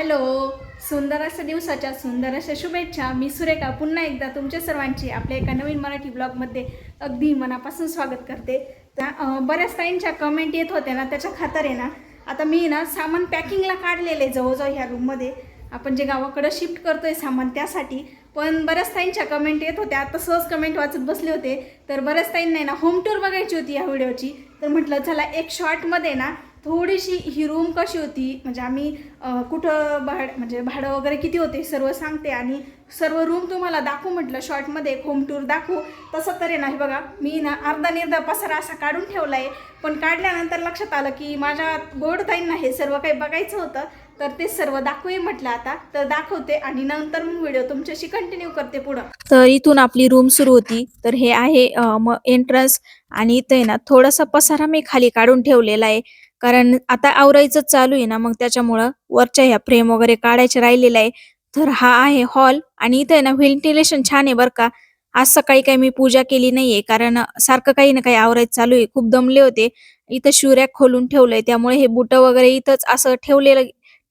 Hello सुंदर अशा दिवसाच्या सुंदर अशा शुभेच्छा. मी सुरेखा. पुन्हा एकदा तुमच्या सर्वांची आपल्या एका नवीन मराठी ब्लॉगमध्ये अगदी मनापासून स्वागत करते. त्या बऱ्याच ताईंच्या कमेंट येत होत्या ना त्याच्या खातर आहे ना. आता मी ना सामान पॅकिंगला काढलेलं आहे जवळजवळ ह्या रूममध्ये आपण जे गावाकडं शिफ्ट करतो आहे सामान त्यासाठी. पण बऱ्याच ताईंच्या कमेंट येत होत्या. आता सहज कमेंट वाचत बसले होते. तर बऱ्याच ताईंना आहे ना होम टूर बघायची होती या व्हिडिओची तर म्हटलं चला एक शॉर्टमध्ये ना थोडीशी ही रूम कशी होती? म्हणजे आम्ही कुठं भाड म्हणजे भाडं वगैरे किती होते सर्व सांगते आणि सर्व रूम तुम्हाला दाखवू म्हटलं शॉर्टमध्ये एक होम टूर दाखवू. तसं तरी नाही बघा मी ना अर्धा निर्धा पसारा असा काढून ठेवला आहे पण काढल्यानंतर लक्षात आलं की माझ्या गोडताईंना हे सर्व काही बघायचं होतं. तर ते सर्व दाखवे म्हटलं आता. तर दाखवते आणि नंतर मग व्हिडिओ तुमच्याशी कंटिन्यू करते पुढं. तर इथून आपली रूम सुरू होती. तर हे आहे एंट्रन्स आणि इथे ना थोडासा पसारा मी खाली काढून ठेवलेला आहे. कारण आता आवरायचं चालू आहे ना मग त्याच्यामुळं वरच्या ह्या फ्रेम वगैरे काढायचे राहिलेलं आहे. तर हा आहे हॉल आणि इथं आहे ना व्हेंटिलेशन छान आहे बरं का. आज सकाळी काही मी पूजा केली नाहीये कारण सारखं काही ना काही आवरायचं चालू आहे. खूप दमले होते. इथं शिवऱ्या खोलून ठेवलंय त्यामुळे हे बुट वगैरे इथंच असं ठेवलेलं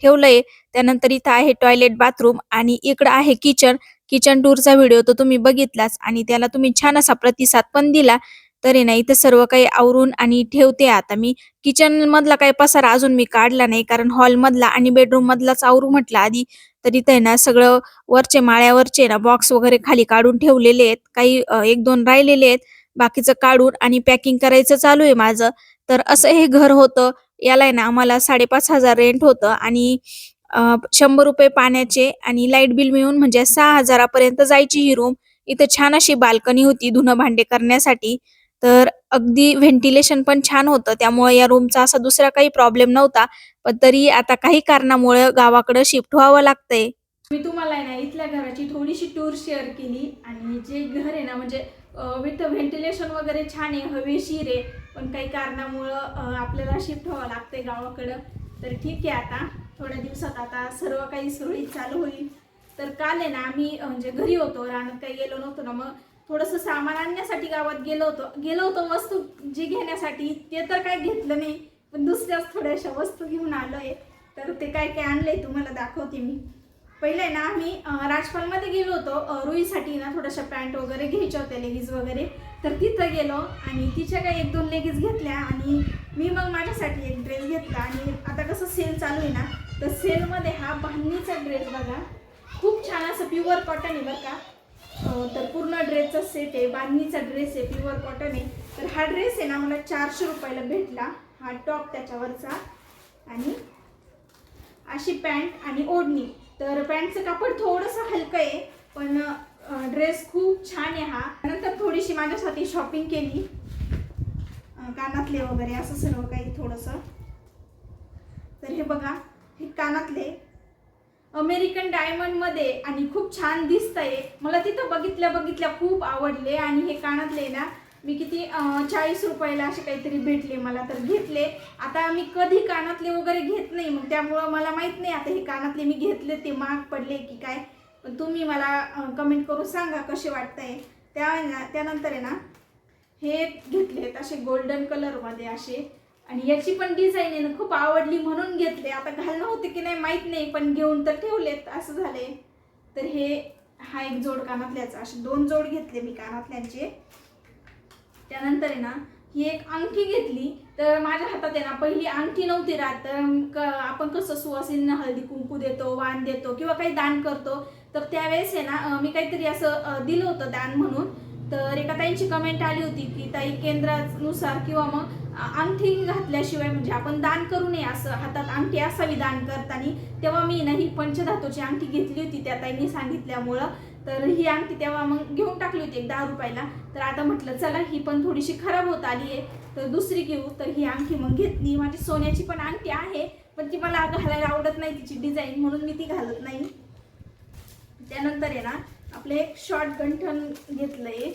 ठेवलंय. त्यानंतर इथं आहे टॉयलेट बाथरूम आणि इकडं आहे किचन किचन टूरचा व्हिडिओ तो तुम्ही बघितलाच आणि त्याला तुम्ही छान असा प्रतिसाद पण दिला. तर आहे ना इथं सर्व काही आवरून आणि ठेवते आता मी. किचन मधला काही पसारा अजून मी काढला नाही. कारण हॉल मधला आणि बेडरूम मधलाच आवरू म्हटलं आधी. तर इथं आहे ना सगळं वरचे माळ्यावरचे ना बॉक्स वगैरे खाली काढून ठेवलेले आहेत. काही एक दोन राहिलेले आहेत. बाकीचं काढून आणि पॅकिंग करायचं चालू आहे माझं. तर असं हे घर होतं. याला आहे ना आम्हाला साडेपाच हजार रेंट होतं आणि शंभर रुपये पाण्याचे आणि लाइट बिल मिळून म्हणजे सहा हजारापर्यंत जायची ही रूम इथं छान अशी बाल्कनी होती धुणं भांडे करण्यासाठी. तर अगदी व्हेंटिलेशन पण छान होतं. त्यामुळे या रूमचा असा दुसरा काही प्रॉब्लेम नव्हता. पण तरी आता काही कारणामुळे गावाकडे शिफ्ट व्हावं लागतंय. मी तुम्हाला ना इथल्या घराची थोडीशी टूर शेअर केली. आणि जे घर आहे ना म्हणजे विथ व्हेंटिलेशन वगैरे छान आहे हवेशीर आहे. पण काही कारणामुळं आपल्याला शिफ्ट व्हावं लागतंय गावाकडं. तर ठीक आहे आता. थोड्या दिवसात आता सर्व काही सुरळीत चालू होईल. तर काल आहे ना आम्ही म्हणजे घरी होतो. रानात काही गेलो नव्हतो ना मग थोडंसं सामान आणण्यासाठी गावात गेलो होतो. गेलो होतो वस्तू जी घेण्यासाठी. ते तर काय घेतलं नाही पण दुसऱ्याच थोड्याशा वस्तू घेऊन आलोय. तर ते काय काय आणलंय तुम्हाला दाखवते मी. पहिले ना आम्ही राजपालमध्ये गेलो होतो. रुईसाठी ना थोड्याशा पॅन्ट वगैरे घ्यायच्या होत्या लेगीज वगैरे. तर तिथं गेलो आणि तिच्या काही एक दोन लेगीज घेतल्या आणि मी मग माझ्यासाठी एक ड्रेस घेतला. आणि आता कसं सेल चालू आहे ना तर सेलमध्ये हा बांधणीचा ड्रेस बघा. खूप छान असं प्युअर कॉटन आहे बरं का. तर पूर्ण ड्रेसचा सेट आहे बांधणीचा ड्रेस आहे प्युअर कॉटन आहे. तर हा ड्रेस आहे ना मला चारशे रुपयाला भेटला. हा टॉप त्याच्यावरचा. आणि अशी पॅन्ट आणि ओढणी. तर पॅन्टचं कापड थोडंसं हलकं आहे पण ड्रेस खूप छान आहे हा. नंतर थोडीशी माझ्यासाठी शॉपिंग केली. कानातले वगैरे असं सर्व काही थोडंसं. तर हे बघा हे कानातले. अमेरिकन डायमंडमध्ये आणि खूप छान दिसतंय. मला तिथं बघितल्या बघितल्या खूप आवडले आणि हे कानातले ना मी किती चाळीस रुपयाला असे काहीतरी भेटले मला तर घेतले. आता मी कधी कानातले वगैरे घेत नाही मग त्यामुळं मला माहीत नाही आता हे कानातले मी घेतले ते महाग पडले की काय. पण तुम्ही मला कमेंट करून सांगा कसे वाटतंय. त्या ना त्यानंतर आहे ना हे घेतलेत असे गोल्डन कलरमध्ये असे. आणि याची पण डिझाईन आहे ना खूप आवडली म्हणून घेतले. आता घालणं होते की नाही माहीत नाही पण घेऊन तर ठेवलेत असं झाले तर हे हा एक जोड कानातल्याचा असे दोन जोड घेतले मी कानातल्यांचे. त्यानंतर आहे ना ही एक अंगठी घेतली. तर माझ्या हातात आहे ना पहिली अंगठी नव्हती राहत. तर आपण कसं सुवासींना हळदी कुंकू देतो वाण देतो किंवा काही दान करतो. तर त्यावेळेस आहे ना मी काहीतरी असं दिलं होतं दान म्हणून. तर एका ताईंची कमेंट आली होती की ताई केंद्रानुसार किंवा मग अंगठी घातल्याशिवाय म्हणजे आपण दान करू नये असं हातात अंगठी असावी दान करताना. तेव्हा मी ना ही पंचधातूची अंगठी घेतली होती त्या ताईंनी सांगितल्यामुळं. तर ही अंगठी तेव्हा मग घेऊन टाकली होती एक दहा रुपयाला. तर आता म्हटलं चला ही पण थोडीशी खराब होत आली आहे तर दुसरी घेऊ. तर ही अंगठी मग घेतली. माझी सोन्याची पण अंगठी आहे पण ती मला घालायला आवडत नाही तिची डिझाईन म्हणून मी ती घालत नाही. त्यानंतर आहे ना आपलं एक शॉर्ट गंठन आहे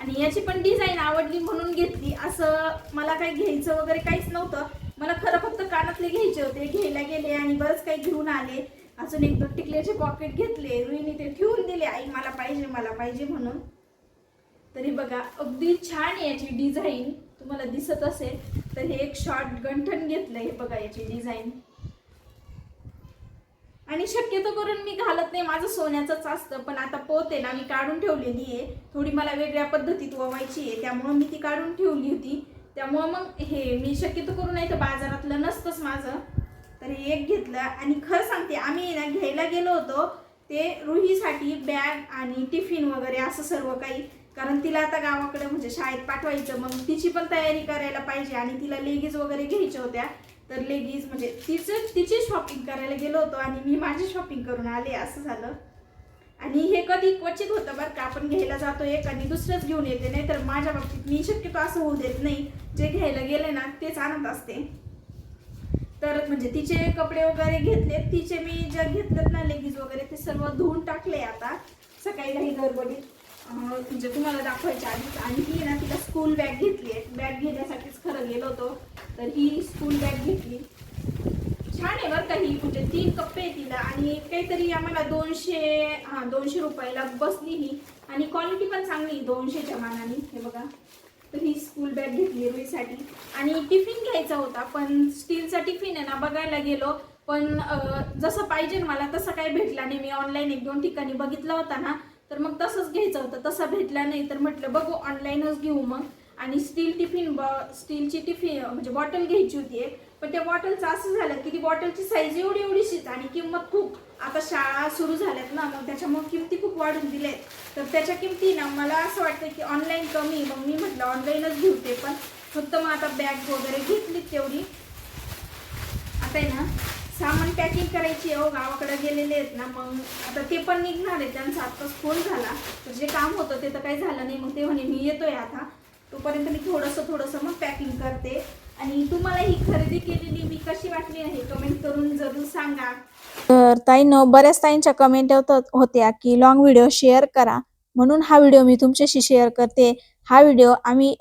आणि याची पण डिझाईन आवडली म्हणून घेतली. असं मला काही घ्यायचं वगैरे काहीच नव्हतं. मला खरं फक्त कानातले घ्यायचे होते. घ्यायला गेले आणि बरंच काही घेऊन आले. अजून एक दोन टिकल्याचे पॉकेट घेतले. रुईने ते ठेवून दिले. आई मला पाहिजे मला पाहिजे म्हणून. तरी बघा अगदी छान आहे याची डिझाईन तुम्हाला दिसत असेल. तर हे एक शॉर्ट गंठण घेतलं. हे बघा याची डिझाईन आणि शक्यतो करून मी घालत नाही माझं सोन्याचंच असतं पण आता पोत आहे ना मी काढून ठेवलेली आहे. थोडी मला वेगळ्या पद्धतीत ववायची आहे त्यामुळं मी ती काढून ठेवली होती. त्यामुळं मग हे मी शक्यतो करून नाही तर बाजारातलं नसतंच माझं. तर हे एक घेतलं आणि खरं सांगते आम्ही ना घ्यायला गेलो होतो ते रुहीसाठी बॅग आणि टिफिन वगैरे असं सर्व काही. कारण तिला आता गावाकडे म्हणजे शाळेत पाठवायचं मग तिची पण तयारी करायला पाहिजे आणि तिला लेगीज वगैरे घ्यायच्या होत्या. तर लेगीज म्हणजे तिचं तिची शॉपिंग करायला गेलो होतो आणि मी माझी शॉपिंग करून आले असं झालं. आणि हे कधी क्वचित होतं बरं का आपण घ्यायला जातो एक आणि दुसरंच घेऊन येते नाही तर माझ्या बाबतीत मी शक्यतो असं होऊ देत नाही. जे घ्यायला गेले ना तेच आणत असते. तर म्हणजे तिचे कपडे वगैरे घेतले तिचे मी जे घेतलेत ना लेगीज वगैरे ते सर्व धुवून टाकले आता. सकाळी काही गडबडीत. म्हणजे तुम्हाला दाखवायच्या आधीच. आणि ही ना तिला स्कूल बॅग घेतली आहे. बॅग घेण्यासाठीच खरं गेलो होतो. तर ही स्कूल बॅग घेतली. छान आहे बरं का ही म्हणजे तीन कप्पे तिला. आणि काहीतरी आम्हाला दोनशे हां दोनशे रुपयाला बसली ही. आणि क्वालिटी पण चांगली दोनशेच्या मानाने. हे बघा. तर ही स्कूल बॅग घेतली रुईसाठी. आणि टिफिन घ्यायचा होता पण स्टीलचा टिफिन आहे ना बघायला गेलो. पण जसं पाहिजे मला तसं काही भेटला नाही. मी ऑनलाईन एक दोन ठिकाणी बघितला होता ना तर मग तसंच घ्यायचं होतं. तसं भेटला नाही तर म्हटलं बघू ऑनलाईनच घेऊ मग. आणि स्टील टिफिन बॉ स्टीलची टिफिन म्हणजे बॉटल घ्यायची होती एक. पण त्या बॉटलचं असं झालं की ती बॉटलची साईज एवढी एवढीशीच आणि किंमत खूप. आता शाळा सुरू झाल्यात ना मग त्याच्यामुळे किमती खूप वाढून दिल्या आहेत तर त्याच्या किमती ना मला असं वाटतं की ऑनलाईन कमी. मग मी म्हटलं ऑनलाईनच घेऊ ते पण फक्त मग आता बॅग वगैरे घेतली तेवढी. आता आहे ना सामान पॅकिंग करायची आहे हो गावाकडे गेलेले आहेत ना मग आता ते पण निघणार आहे त्यांचा आत्ताच फोन झाला. तर जे काम होतं ते तर काही झालं नाही. मग ते म्हणे मी येतोय आता. तोपर्यंत मी थोडंसं थोडंसं मग पॅकिंग करते. आणि तुम्हाला ही खरेदी केलेली मी कशी वाटली आहे कमेंट करून जरूर सांगा. तर ताईनं बऱ्याच ताईंच्या कमेंट होत्या की लॉंग व्हिडिओ शेअर करा. म्हणून हा व्हिडिओ मी तुमच्याशी शेअर करते. हा व्हिडिओ आम्ही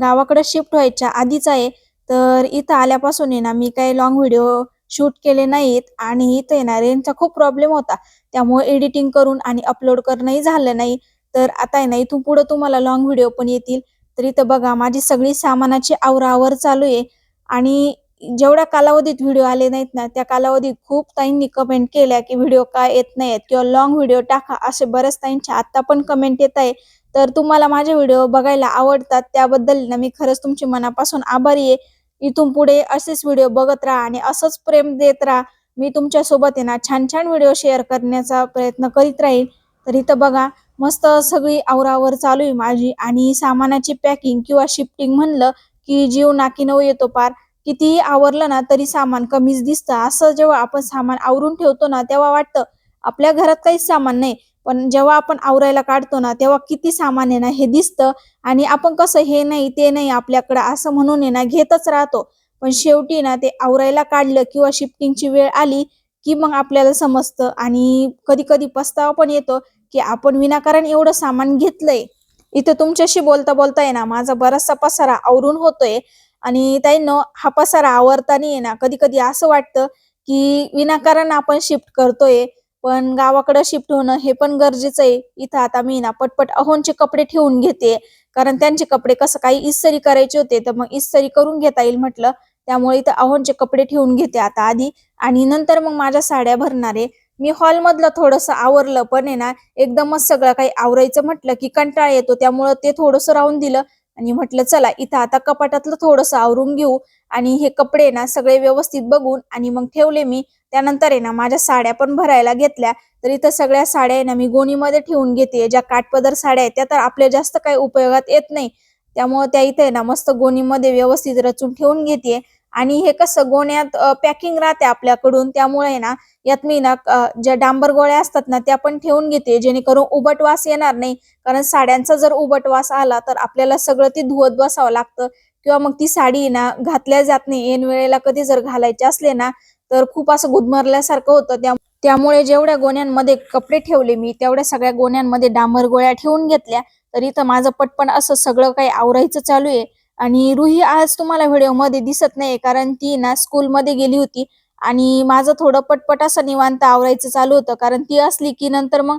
गावाकडे शिफ्ट व्हायच्या आधीच आहे. तर इथं आल्यापासून आहे ना मी काही लॉंग व्हिडिओ शूट केले नाहीत. आणि इथं आहे ना रेंजचा खूप प्रॉब्लेम होता. त्यामुळे एडिटिंग करून आणि अपलोड करणंही झालं नाही. तर आता आहे ना इथून पुढं तुम्हाला लॉंग व्हिडिओ पण येतील. तर इथं बघा माझी सगळी सामानाची आवरावर चालू आहे. आणि जेवढ्या कालावधीत व्हिडिओ आले नाहीत ना त्या कालावधीत खूप ताईंनी कमेंट केल्या की व्हिडिओ काय येत नाहीत किंवा लॉंग व्हिडिओ टाका असे बऱ्याच ताईंच्या आता पण कमेंट येत आहे. तर तुम्हाला माझे व्हिडिओ बघायला आवडतात त्याबद्दल ना मी खरंच तुमची मनापासून आभारी आहे. इथून पुढे असेच व्हिडिओ बघत राहा आणि असंच प्रेम देत राहा. मी तुमच्यासोबत आहे ना छान छान व्हिडिओ शेअर करण्याचा प्रयत्न करीत राहील तर इथं बघा मस्त सगळी आवरावर चालू आहे माझी. आणि सामानाची पॅकिंग किंवा शिफ्टिंग म्हणलं की जीव नाकी नऊ येतो पार. कितीही आवरलं ना तरी सामान कमीच दिसतं. असं जेव्हा आपण सामान आवरून ठेवतो ना तेव्हा वाटतं आपल्या घरात काहीच सामान नाही. पण जेव्हा आपण आवरायला काढतो ना तेव्हा किती सामान आहे ना हे दिसतं. आणि आपण कसं हे नाही ते नाही आपल्याकडं असं म्हणून आहे ना घेतच राहतो. पण शेवटी ना ते आवरायला काढलं किंवा शिफ्टिंगची वेळ आली की मग आपल्याला समजतं. आणि कधी कधी पस्तावा पण येतो की आपण विनाकारण एवढं सामान घेतलंय इथं तुमच्याशी बोलता बोलता आहे ना माझा बराचसा पसारा आवरून होतोय. आणि ताईनं हा पसारा आवरताना आहे ना कधी कधी असं वाटतं की विनाकारण आपण शिफ्ट करतोय पण गावाकडे शिफ्ट होणं हे पण गरजेचं आहे. इथं आता मी ना पटपट अहोनचे कपडे ठेवून घेते. कारण त्यांचे कपडे कसं काही इस्तरी करायचे होते तर मग इस्तरी करून घेता येईल म्हटलं. त्यामुळे इथं अहोनचे कपडे ठेवून घेते आता आधी. आणि नंतर मग माझ्या साड्या भरणार आहे. मी हॉलमधलं थोडंसं आवरलं पण आहे ना एकदमच सगळं काही आवरायचं म्हटलं की कंटाळा येतो. त्यामुळं ते थोडंसं राहून दिलं आणि म्हटलं चला इथं आता कपाटातलं थोडंसं आवरून घेऊ आणि हे कपडे ना सगळे व्यवस्थित बघून आणि मग ठेवले मी. त्यानंतर आहे ना माझ्या साड्या पण भरायला घेतल्या. तर इथं सगळ्या साड्या आहे ना मी गोणीमध्ये ठेवून घेते. ज्या काठपदर साड्या आहेत त्या तर आपल्या जास्त काही उपयोगात येत नाही. त्यामुळे त्या इथे आहे ना मस्त गोणीमध्ये व्यवस्थित रचून ठेवून घेते. आणि हे कसं गोण्यात पॅकिंग राहते आपल्याकडून. त्यामुळे ना यात मी ना ज्या डांबर गोळ्या असतात ना त्या पण ठेवून घेते. जेणेकरून उबट वास येणार नाही. कारण साड्यांचा जर उबट वास आला तर आपल्याला सगळं ते धुवत बसावं लागतं. किंवा मग ती साडी ना घातल्या जात नाही. ऐन वेळेला कधी जर घालायचे असले ना तर खूप असं गुदमरल्यासारखं होतं. त्या त्यामुळे जेवढ्या गोण्यांमध्ये कपडे ठेवले मी तेवढ्या सगळ्या गोण्यांमध्ये डांबर गोळ्या ठेवून घेतल्या. तर इथं माझं पटपण असं सगळं काही आवरायचं चालू आहे. आणि रुही आज तुम्हाला व्हिडिओमध्ये दिसत नाही कारण ती ना स्कूलमध्ये गेली होती. आणि माझं थोडं पटपट असं निवांत आवरायचं चालू होतं कारण ती असली की नंतर मग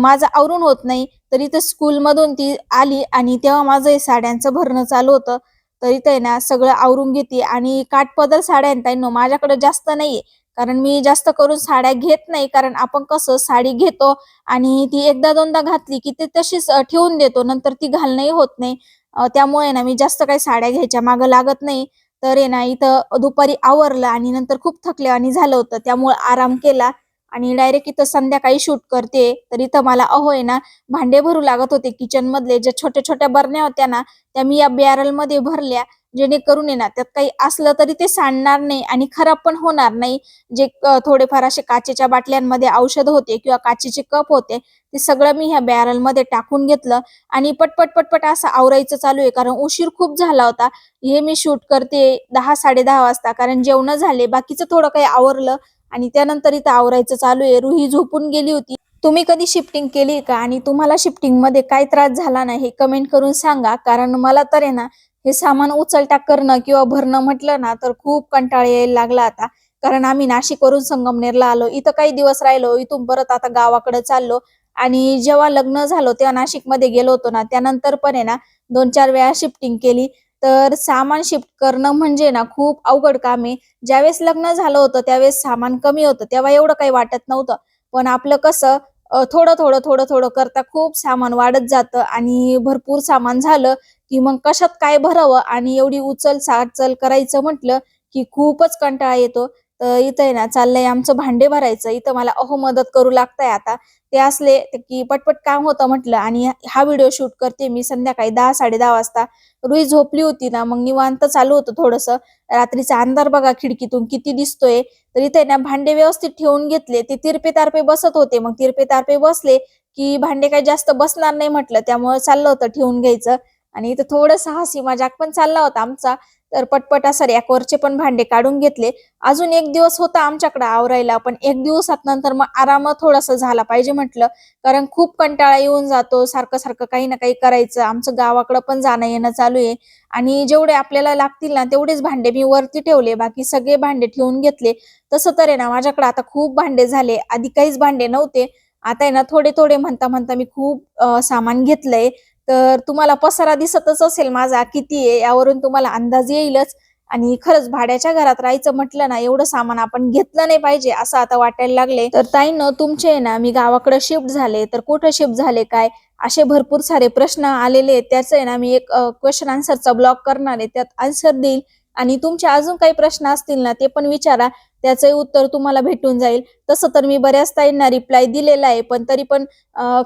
माझं आवरून होत नाही. तरी तर स्कूलमधून ती आली आणि तेव्हा माझं साड्यांचं भरणं चालू होतं. तर ते ना सगळं आवरून घेते. आणि काठपदर साड्या आहेत माझ्याकडे जास्त नाहीये. कारण मी जास्त करून साड्या घेत नाही कारण आपण कसं साडी घेतो आणि ती एकदा दोनदा घातली की ती तशीच ठेवून देतो. नंतर ती घालणंही होत नाही. त्यामुळे ना मी जास्त काही साड्या घ्यायच्या मागं लागत नाही. तर आहे ना इथं दुपारी आवरलं आणि नंतर खूप थकले आणि झालं होतं. त्यामुळे आराम केला. आणि डायरेक्ट इथं संध्याकाळी शूट करते. तर इथं मला अहो आहे ना भांडे भरू लागत होते किचन मधले. ज्या छोट्या छोट्या बरण्या होत्या ना त्या मी या बॅरलमध्ये भरल्या. जेणेकरून आहे ना त्यात काही असलं तरी ते सांडणार नाही आणि खराब पण होणार नाही. जे थोडेफार असे काचेच्या बाटल्यांमध्ये औषध होते किंवा काचेचे कप होते ते सगळं मी ह्या बॅरलमध्ये टाकून घेतलं. आणि पटपट पटपट असं आवरायचं चालू आहे. कारण उशीर खूप झाला होता. हे मी शूट करते दहा साडे दहा वाजता. कारण जेवण झाले. बाकीचं थोडं काही आवरलं. आणि त्यानंतर इथं आवरायचं चालू आहे. रुही झोपून गेली होती. तुम्ही कधी शिफ्टिंग केली का? आणि तुम्हाला शिफ्टिंगमध्ये काय त्रास झाला ना हे कमेंट करून सांगा. कारण मला तर आहे ना हे सामान उचलटा करणं किंवा भरणं म्हटलं ना तर खूप कंटाळ यायला लागला आता. कारण आम्ही नाशिकवरून संगमनेरला आलो. इथं काही दिवस राहिलो. इथून परत आता गावाकडे चाललो. आणि जेव्हा लग्न झालो तेव्हा नाशिकमध्ये गेलो होतो ना त्यानंतर पण आहे ना दोन चार वेळा शिफ्टिंग केली. तर सामान शिफ्ट करणं म्हणजे ना खूप अवघड काम आहे. ज्यावेळेस लग्न झालं होतं त्यावेळेस सामान कमी होतं. तेव्हा एवढं काही वाटत नव्हतं. पण आपलं कसं थोडं थोडं थोडं थोडं करता खूप सामान वाढत जातं आणि भरपूर सामान झालं की मग कशात काय भरावं आणि एवढी उचल साचल करायचं म्हटलं की खूपच कंटाळा येतो. तर इथं आहे ना चाललंय आमचं भांडे भरायचं. इथं मला अहो मदत करू लागतंय आता. ते असले की पटपट काम होतं म्हटलं आणि हा व्हिडिओ शूट करते मी संध्याकाळी दहा साडे दहा वाजता. रुई झोपली होती ना मग निवांत चालू होतं थोडस. रात्रीचा अंधार बघा खिडकीतून किती दिसतोय. तर इथे ना भांडे व्यवस्थित ठेवून घेतले. ते तिरपे तारपे बसत होते. मग तिरपे तारपे बसले की भांडे काही जास्त बसणार नाही म्हटलं. त्यामुळे चाललं होतं ठेवून घ्यायचं. आणि इथं थोडस हसी मजाक पण चालला होता आमचा. तर पटपट असा रॅकवरचे पण भांडे काढून घेतले. अजून एक दिवस होता आमच्याकडे आवरायला पण एक दिवसात नंतर मग आराम थोडासा झाला पाहिजे म्हटलं. कारण खूप कंटाळा येऊन जातो सारखं सारखं काही ना काही करायचं. आमचं गावाकडं पण जाणं येणं चालू आहे. आणि जेवढे आपल्याला लागतील ना तेवढेच भांडे मी वरती ठेवले. बाकी सगळे भांडे ठेवून घेतले. तसं तर आहे ना माझ्याकडे आता खूप भांडे झाले. आधी काहीच भांडे नव्हते. आता आहे ना थोडे थोडे म्हणता म्हणता मी खूप सामान घेतलंय. तर तुम्हाला पसारा दिसतच असेल माझा किती आहे यावरून तुम्हाला अंदाज येईलच. आणि खरंच भाड्याच्या घरात राहायचं म्हटलं ना एवढं सामान आपण घेतलं नाही पाहिजे असं आता वाटायला लागले तर ताईनं तुमचे आहे ना मी गावाकडे शिफ्ट झाले. तर कुठं शिफ्ट झाले काय? असे भरपूर सारे प्रश्न आलेले आहेत. त्याचं आहे ना मी एक क्वेश्चन आन्सरचा ब्लॉग करणार आहे. त्यात आन्सर देईल. आणि तुमचे अजून काही प्रश्न असतील ना ते पण विचारा. त्याचंही उत्तर तुम्हाला भेटून जाईल. तसं तर मी बऱ्याच ताईंना रिप्लाय दिलेला आहे पण तरी पण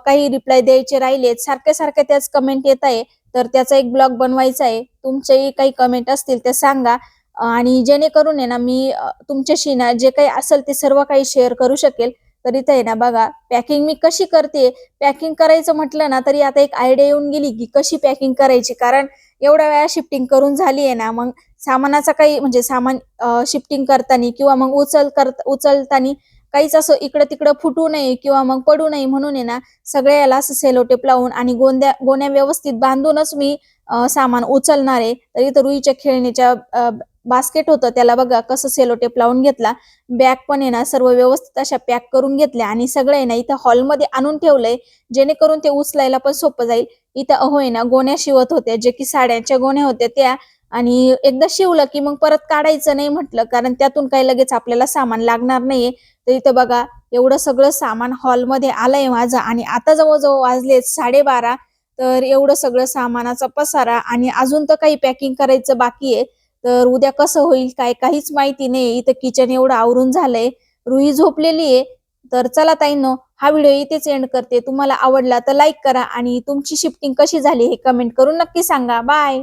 काही रिप्लाय द्यायचे राहिलेत सारखे सारखे त्याच कमेंट येत आहे. तर त्याचा एक ब्लॉग बनवायचा आहे. तुमचेही काही कमेंट असतील ते सांगा. आणि जेणेकरून आहे ना मी तुमच्याशी ना जे काही असेल ते सर्व काही शेअर करू शकेल. तर इथे आहे ना बघा पॅकिंग मी कशी करते? पॅकिंग करायचं म्हटलं ना तरी आता एक आयडिया येऊन गेली की कशी पॅकिंग करायची? कारण एवढ्या वेळा शिफ्टिंग करून झाली आहे ना मग सामानाचा काही म्हणजे सामान शिफ्टिंग करताना किंवा मग उचल करता उचलताना काहीच असं इकडं तिकडं फुटू नये किंवा मग पडू नये म्हणून आहे ना सगळ्या याला असं सेलोटेप लावून आणि गोंद्या गोण्या व्यवस्थित बांधूनच मी सामान उचलणार आहे. तर इथं रुईच्या खेळणीच्या बास्केट होतं त्याला बघा कसं सेलोटेप लावून घेतला. बॅग पण आहे ना सर्व व्यवस्थित अशा पॅक करून घेतल्या आणि सगळं आहे ना इथं हॉलमध्ये आणून ठेवलंय जेणेकरून ते उचलायला पण सोपं जाईल. इथं अहो आहे ना गोण्या शिवत होत्या जे की साड्यांच्या गोण्या होत्या त्या आणि एकदा शिवलं की मग परत काढायचं नाही म्हटलं कारण त्यातून काही लगेच आपल्याला सामान लागणार नाहीये. तर इथं बघा एवढं सगळं सामान हॉलमध्ये आलंय माझं आणि आता जवळजवळ वाजले साडेबारा तर एवढं सगळं सामानाचा पसारा आणि अजून तर काही पॅकिंग करायचं बाकी आहे. तर उद्या कसं होईल काय काहीच माहिती नाही. इथं किचन एवढं आवरून झालंय. रुही झोपलेली आहे. तर चला ताईनो हा व्हिडिओ इथेच एंड करते. तुम्हाला आवडला तर लाईक करा आणि तुमची शिफ्टिंग कशी झाली हे कमेंट करून नक्की सांगा. बाय!